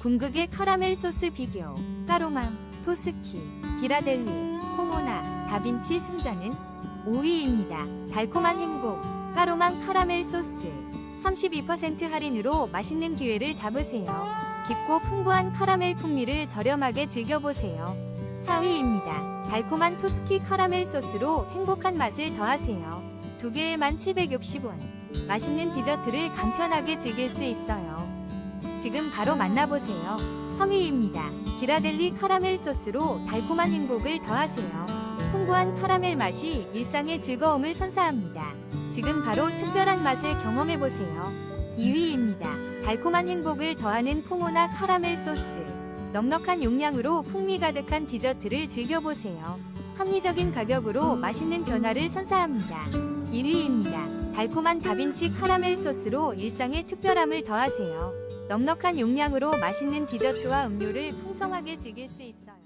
궁극의 카라멜 소스 비교, 까로망, 토스키, 기라델리, 포모나, 다빈치 승자는 5위입니다. 달콤한 행복, 까로망 카라멜 소스. 32% 할인으로 맛있는 기회를 잡으세요. 깊고 풍부한 카라멜 풍미를 저렴하게 즐겨보세요. 4위입니다. 달콤한 토스키 카라멜 소스로 행복한 맛을 더하세요. 두 개에만 760원. 맛있는 디저트를 간편하게 즐길 수 있어요. 지금 바로 만나보세요. 3위입니다. 기라델리 카라멜 소스로 달콤한 행복을 더하세요. 풍부한 카라멜 맛이 일상의 즐거움을 선사합니다. 지금 바로 특별한 맛을 경험해보세요. 2위입니다. 달콤한 행복을 더하는 포모나 카라멜 소스. 넉넉한 용량으로 풍미 가득한 디저트를 즐겨보세요. 합리적인 가격으로 맛있는 변화를 선사합니다. 1위입니다. 달콤한 다빈치 카라멜 소스로 일상의 특별함을 더하세요. 넉넉한 용량으로 맛있는 디저트와 음료를 풍성하게 즐길 수 있어요.